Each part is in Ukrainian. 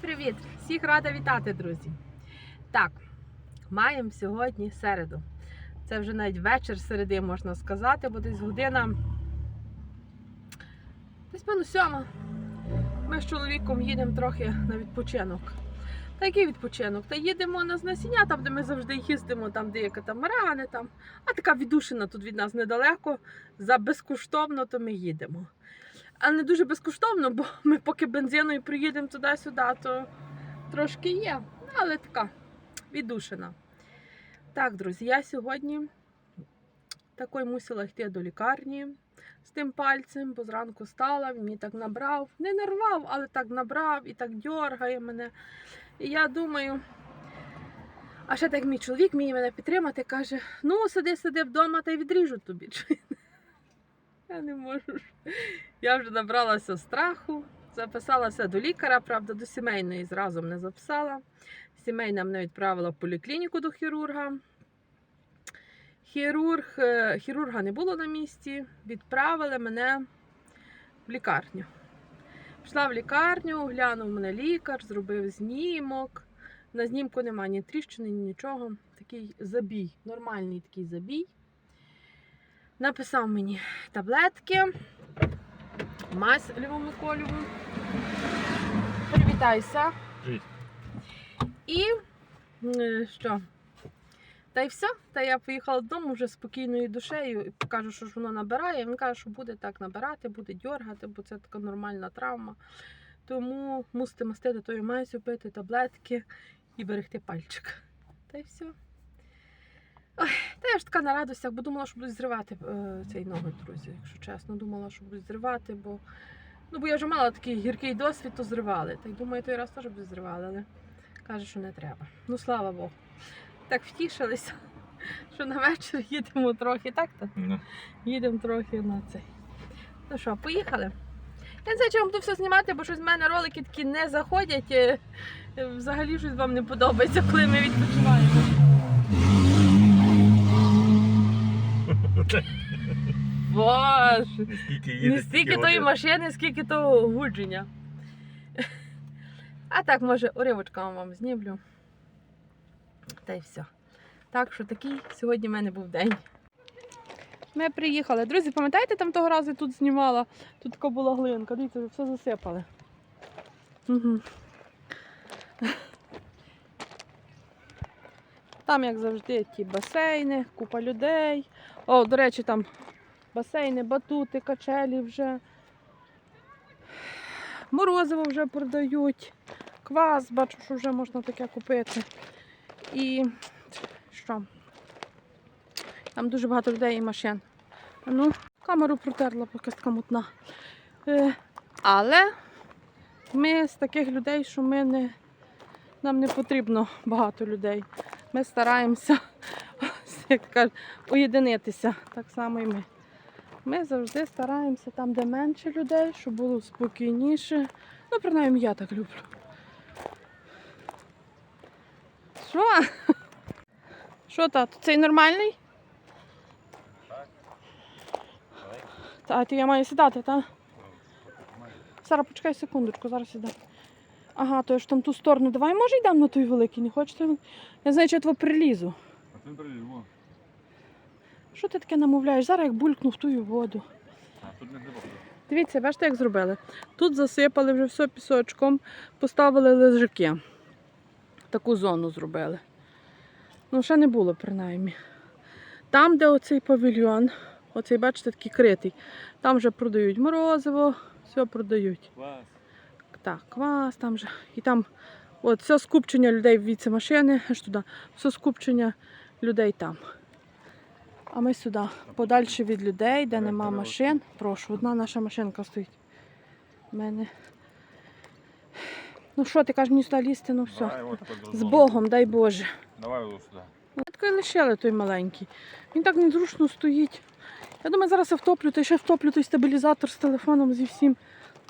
Привіт! Всіх рада вітати, друзі! Так, маємо сьогодні середу. Це вже навіть вечір середи, можна сказати, бо десь година. Десь певно сьома. Ми з чоловіком їдемо трохи на відпочинок. Та який відпочинок? Та їдемо на знесення, там, де ми завжди їздимо, там, де є катамарани, там. А така віддушина тут від нас недалеко. За безкоштовно, то ми їдемо. Але не дуже безкоштовно, бо ми поки бензиною приїдемо туди-сюди, то трошки є. Але така віддушина. Так, друзі, я сьогодні такою мусила йти до лікарні з тим пальцем, бо зранку стала, він мені так набрав. Не нервав, але так набрав і так дьоргає мене. І я думаю. А ще так мій чоловік мій мене підтримати, каже: ну, сиди, сиди вдома та й відріжу тобі. Я не можу. Я вже набралася страху, записалася до лікаря, правда, до сімейної зразу мене записала. Сімейна мене відправила в поліклініку до хірурга. Хірург, е, хірурга не було на місці, відправили мене в лікарню. Пішла в лікарню, глянув мене лікар, зробив знімок. На знімку немає ні тріщини, ні нічого. Такий забій, нормальний такий забій. Написав мені таблетки, мазь лівомиколіву. Привітайся. Привіт. І що? Та й все. Та я поїхала додому вже спокійною душею і покажу, що ж воно набирає. Він каже, що буде так набирати, буде дьоргати, бо це така нормальна травма. Тому мусите мастити тою мазю, пити таблетки і берегти пальчик. Та й все. Ой, та я ж така на радостях, бо думала, що будуть зривати е, цей ноготь, друзі, якщо чесно. Думала, що будуть зривати, бо, ну, бо я вже мала такий гіркий досвід, то зривали. Та й думаю, той раз теж будуть зривали, але каже, що не треба. Ну, слава Богу. Так втішилися, що на вечір їдемо трохи, так то? Ну, Їдемо трохи на цей. Ну що, поїхали? Я не знаю, чи вам буду все знімати, бо щось в мене ролики такі не заходять. е, е, Взагалі щось вам не подобається, коли ми відпочиваємо. Боже! Скільки їде, Не стільки тої машини, скільки того гудження. А так, може, уривочками вам знімлю. Та й все. Так що такий сьогодні в мене був день. Ми приїхали. Друзі, пам'ятаєте, там того разу тут знімала? Тут така була глинка. Дивіться, вже все засипали. Угу. Там, як завжди, ті басейни, купа людей. О, до речі, там басейни, батути, качелі вже. Морозиво вже продають. Квас, бачу, що вже можна таке купити. І що? Там дуже багато людей і машин. Ну, камеру протерла, поки така мутна. Е, але ми з таких людей, що ми не, нам не потрібно багато людей. Ми стараємося як кажуть, уєдинитися. Так само і ми. Ми завжди стараємося там, де менше людей, щоб було спокійніше. Ну, принаймні, я так люблю. Що? Що тато, цей нормальний? Та, ти я маю сідати, так? Сара, почекай секундочку, зараз сідаю. Ага, то я ж там ту сторону. Давай, може, йдемо на той великий, не хочете? Я знаю, що я тебе прилізу. А ти прилізло. Що ти таке намовляєш? Зараз як булькну в тую воду. А тут не глибоко. Дивіться, бачите, як зробили. Тут засипали вже все пісочком, поставили лежаки. Таку зону зробили. Ну, ще не було, принаймні. Там, де оцей павільйон, оцей, бачите, такий критий, там вже продають морозиво, все продають. Клас. Так, квас, там же. І там от все скупчення людей в віці машини, аж туди, все скупчення людей там. А ми сюди, подальше від людей, де нема машин. Прошу, одна наша машинка стоїть. У мене. Ну що, ти кажеш мені сюди лізти, ну все. Давай, от З. Богом, дай Боже. Давай ось сюди. Ми такий лишили той маленький. Він так незручно стоїть. Я думаю, зараз я втоплю, та ще втоплю той стабілізатор з телефоном зі всім.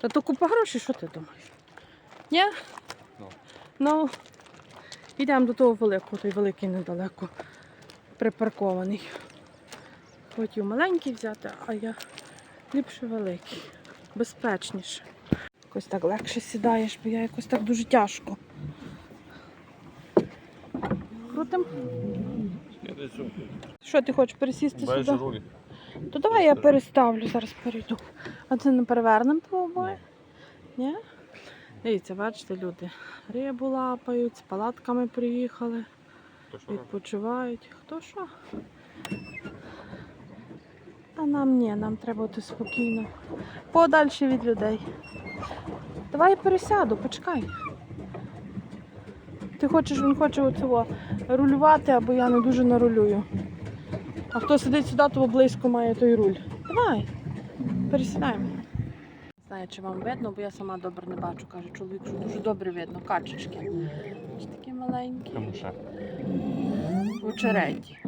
Та то купа грошей, що ти думаєш? Ні? Ну. Ну, йдемо до того великого, той великий недалеко припаркований. Хотів маленький взяти, а я ліпше великий, безпечніше. Якось так легше сідаєш, бо я якось так дуже тяжко. Крутим. Що ти хочеш пересісти сюди? То давай я переставлю, зараз перейду. А це не перевернемо твого Ні? Дивіться, бачите, люди рибу лапають, з палатками приїхали, відпочивають. Хто що? А нам ні, нам треба бути спокійно. Подальше від людей. Давай я пересяду, почекай. Ти хочеш, він хоче оцього рулювати, або я не дуже нарулюю. А хто сидить сюди, то близько має той руль. Давай, пересідаємо. Не знаю, чи вам видно, бо я сама добре не бачу, каже чоловік, що дуже добре видно. Качечки. Ось такі маленькі. Очереті.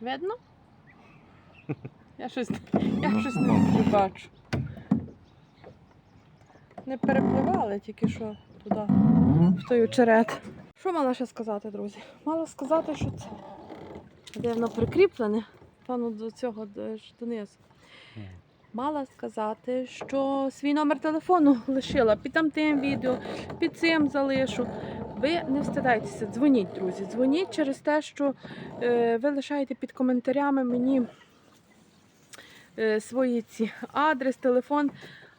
Видно? Я щось, я щось не бачу. Не перепливали тільки що туди, в той очерет. Що мала ще сказати, друзі? Мала сказати, що це. Де воно прикріплене, пану до цього донизу. Мала сказати, що свій номер телефону лишила під там тим відео, під цим залишу. Ви не встидайтеся, дзвоніть, друзі. Дзвоніть через те, що е, ви лишаєте під коментарями мені е, свої ці адрес, телефон.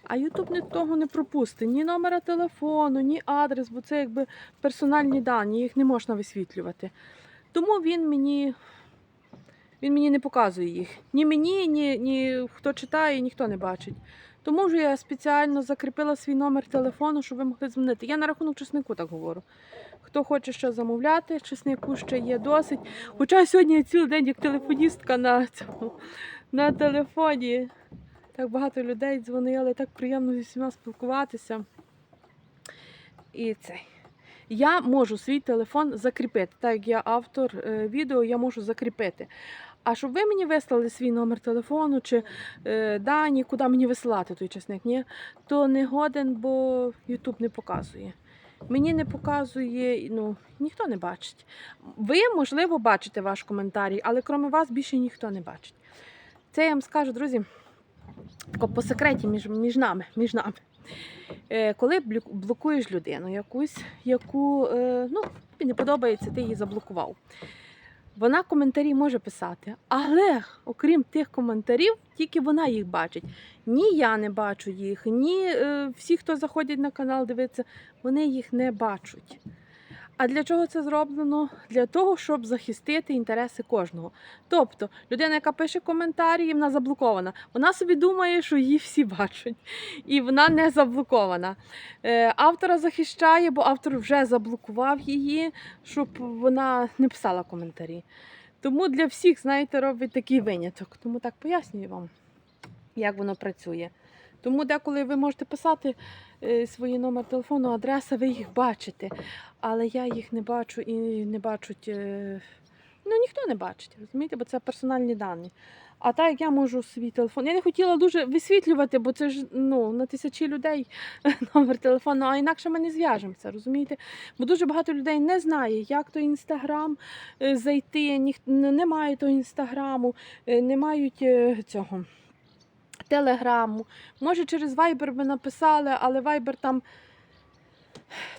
А Ютуб ні того не пропустить. Ні номера телефону, ні адрес, бо це якби персональні дані, їх не можна висвітлювати. Тому він мені, він мені не показує їх. Ні мені, ні, ні хто читає, ніхто не бачить. Тому вже я спеціально закріпила свій номер телефону, щоб ви могли дзвонити. Я на рахунок чеснику так говорю. Хто хоче що замовляти, чеснику ще є досить. Хоча сьогодні я цілий день як телефоністка на, цьому, на телефоні. Так багато людей дзвонили, так приємно зі всіма спілкуватися. І цей. Я можу свій телефон закріпити. Так як я автор е, відео, я можу закріпити. А щоб ви мені вислали свій номер телефону чи е, дані, куди мені висилати той часник, ні, то не годен, бо YouTube не показує. Мені не показує, ну, ніхто не бачить. Ви, можливо, бачите ваш коментарій, але крім вас більше ніхто не бачить. Це я вам скажу, друзі, по секреті між, між нами. Між нами. Е, коли блокуєш людину якусь, яку е, ну, не подобається, ти її заблокував. Вона коментарі може писати, але окрім тих коментарів, тільки вона їх бачить. Ні я не бачу їх, ні е, всі, хто заходять на канал дивитися, вони їх не бачать. А для чого це зроблено? Для того, щоб захистити інтереси кожного. Тобто, людина, яка пише коментарі, вона заблокована. Вона собі думає, що її всі бачать, і вона не заблокована. Е, автора захищає, бо автор вже заблокував її, щоб вона не писала коментарі. Тому для всіх, знаєте, робить такий виняток. Тому так пояснюю вам, як воно працює. Тому деколи ви можете писати е, свій номер телефону, адреса, ви їх бачите. Але я їх не бачу і не бачать. е, Ну, ніхто не бачить, розумієте, бо це персональні дані. А так як я можу свій телефон. Я не хотіла дуже висвітлювати, бо це ж ну, на тисячі людей номер телефону, а інакше ми не зв'яжемося, розумієте? Бо дуже багато людей не знає, як то інстаграм е, зайти, ніх... не має того інстаграму, не мають цього телеграму. Може, через Viber би написали, але Viber там,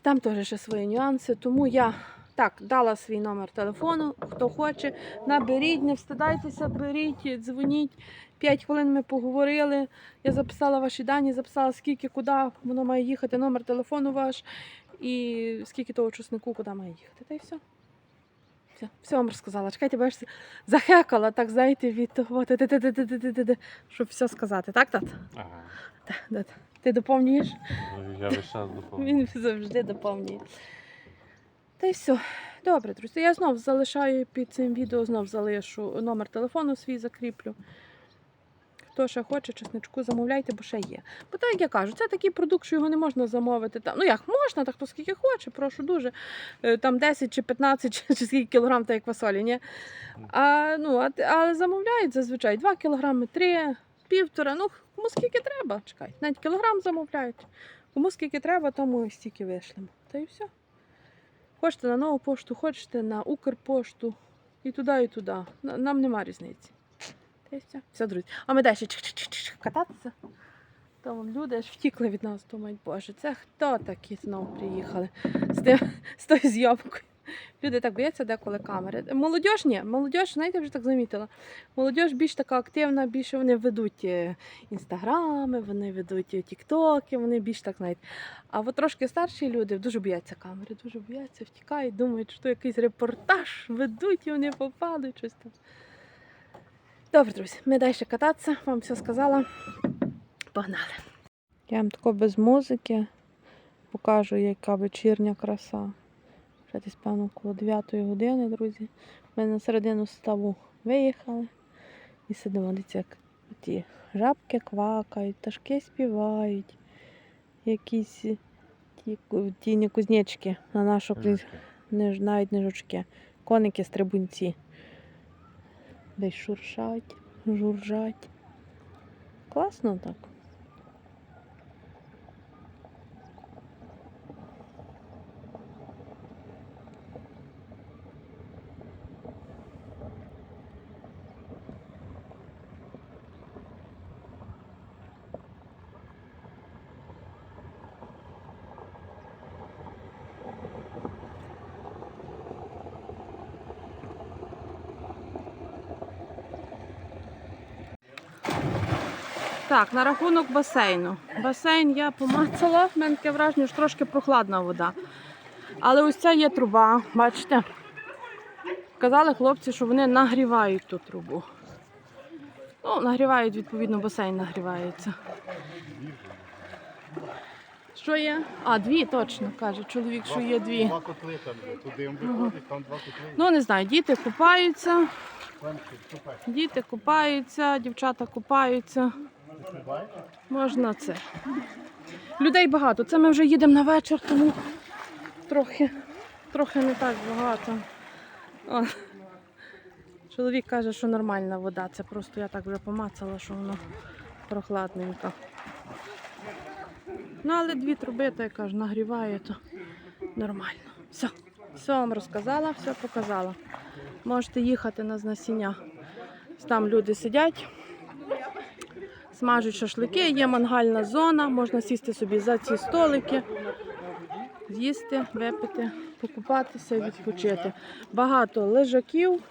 там теж ще свої нюанси. Тому я так дала свій номер телефону. Хто хоче, наберіть, не встидайтеся, беріть, дзвоніть. П'ять хвилин ми поговорили. Я записала ваші дані, записала скільки, куди воно має їхати, номер телефону ваш і скільки того чеснику, куди має їхати. Та й все. Все, все вам розказала. Чекайте, бо я ж захекала, так знаєте, від того, щоб все сказати. Так, тат? Ага. Так, тат. Ти доповнюєш? Я весь час доповнюю. Він завжди доповнює. Та й все. Добре, друзі. Я знов залишаю під цим відео, знов залишу номер телефону свій закріплю. Хто ще хоче, чесничку замовляйте, бо ще є. Бо так як я кажу, це такий продукт, що його не можна замовити. Ну як можна, так хто скільки хоче, прошу дуже. Е, Там 10 чи 15 чи, скільки кілограм, та як фасолі, ні? А, ну, а, а замовляють зазвичай 2 кілограми, 3, півтора, ну кому скільки треба. Чекайте, навіть кілограм замовляють. Кому скільки треба, тому стільки вишлемо. Та й все. Хочете на нову пошту, хочете на Укрпошту. І туди, і туди. Нам нема різниці. Та й все. Все, друзі. А ми далі кататися. То люди аж втікли від нас, думають, боже, це хто такі знову приїхали з, тим, з тою зйомкою. Люди так бояться деколи камери. Молодіж ні, молодіж, знаєте, вже так замітила. Молодіж більш така активна, більше вони ведуть е, інстаграми, вони ведуть е, тіктоки, вони більш так знаєте. А от трошки старші люди дуже бояться камери, дуже бояться, втікають, думають, що якийсь репортаж ведуть і вони попадуть щось там. Добре, друзі, ми далі кататися, вам все сказала. Погнали. Я вам тако без музики покажу, яка вечірня краса. Вже десь, певно, коло 9 години, друзі. Ми на середину ставу виїхали і сидимо, дивіться, як ті жабки квакають, пташки співають, якісь ті, ті не кузнечки на нашу навіть не жучки, коники стрибунці. Десь шуршать, журжать. Класно так. Так, на рахунок басейну. Басейн я помацала, в мене таке враження, що трошки прохладна вода. Але ось ця є труба, бачите? Казали хлопці, що вони нагрівають ту трубу. Ну, нагрівають, відповідно, басейн нагрівається. Що є? А, дві точно, каже чоловік, що є дві. Два котли там. Туди виходить, там два котли. Ну, не знаю, діти купаються, діти купаються, дівчата купаються. Можна це. Людей багато. Це ми вже їдемо на вечір, тому трохи, трохи не так багато. О. Чоловік каже, що нормальна вода. Це просто я так вже помацала, що воно прохладненько. Ну, але дві труби, то я кажу, нагріває, то нормально. Все. Все вам розказала, все показала. Можете їхати на знасіння. Там люди сидять смажуть шашлики, є мангальна зона, можна сісти собі за ці столики, з'їсти, випити, покупатися і відпочити. Багато лежаків,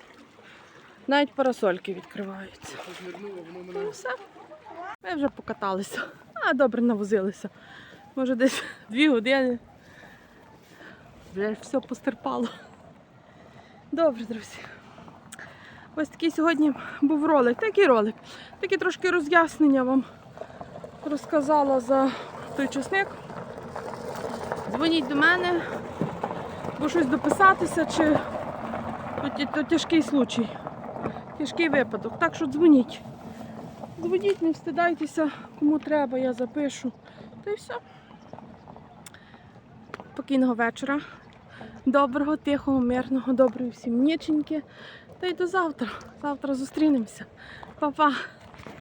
навіть парасольки відкриваються. Ну, все. Ми вже покаталися. А, добре навозилися. Може десь дві години. Вже все постерпало. Добре, друзі. Ось такий сьогодні був ролик. Такий ролик. Такі трошки роз'яснення вам розказала за той часник. Дзвоніть до мене, бо щось дописатися, чи то, то тяжкий случай, тяжкий випадок. Так що дзвоніть. Дзвоніть, не встидайтеся, кому треба, я запишу. Та й все. Спокійного вечора. Доброго, тихого, мирного, доброї всім ніченьки. Та й до завтра. Завтра зустрінемося. Па-па.